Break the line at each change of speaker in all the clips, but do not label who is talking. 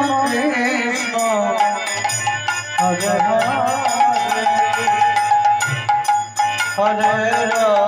Krishna Hare Hare Hare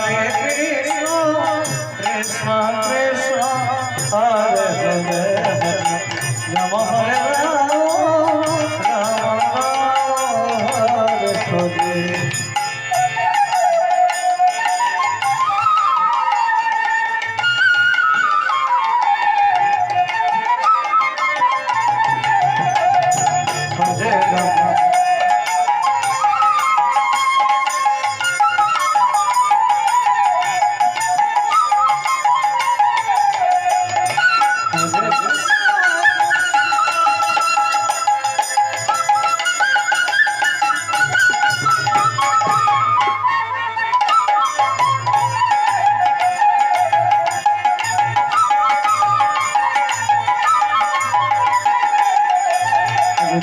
Hare Hare Hare Hare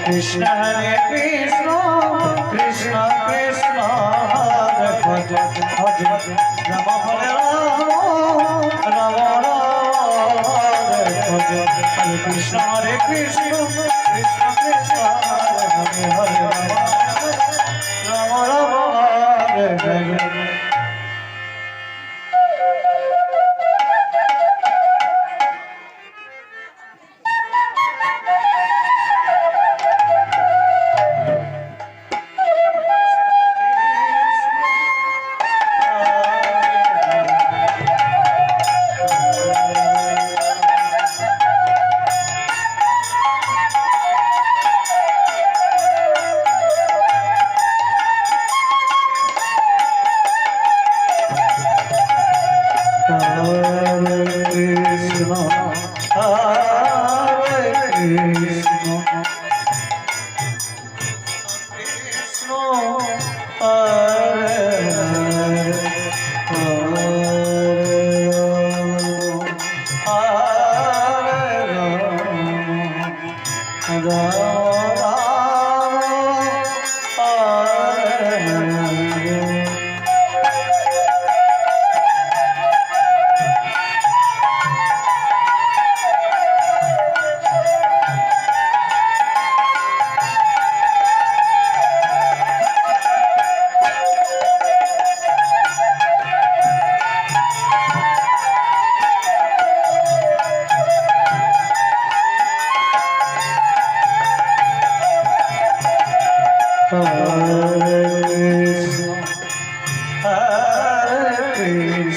Krishna হরে কৃষ্ণ কৃষ্ণ কৃষ্ণ, হরে ভজ ভজ রাম হরে রাম রাম হরে ভজ, হরে কৃষ্ণ হরে কৃষ্ণ কৃষ্ণ কৃষ্ণ, হরে হরে রাম Hare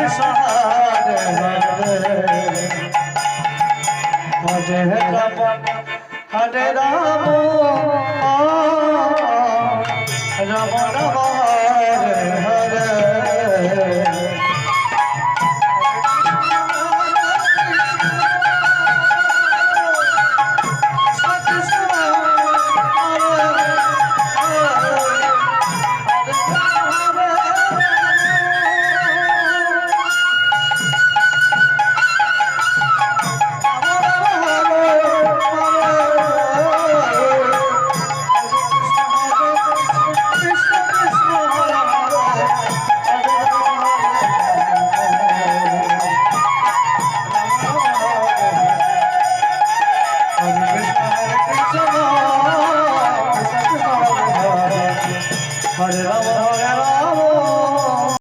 কৃষ্ণ কৃষ্ণ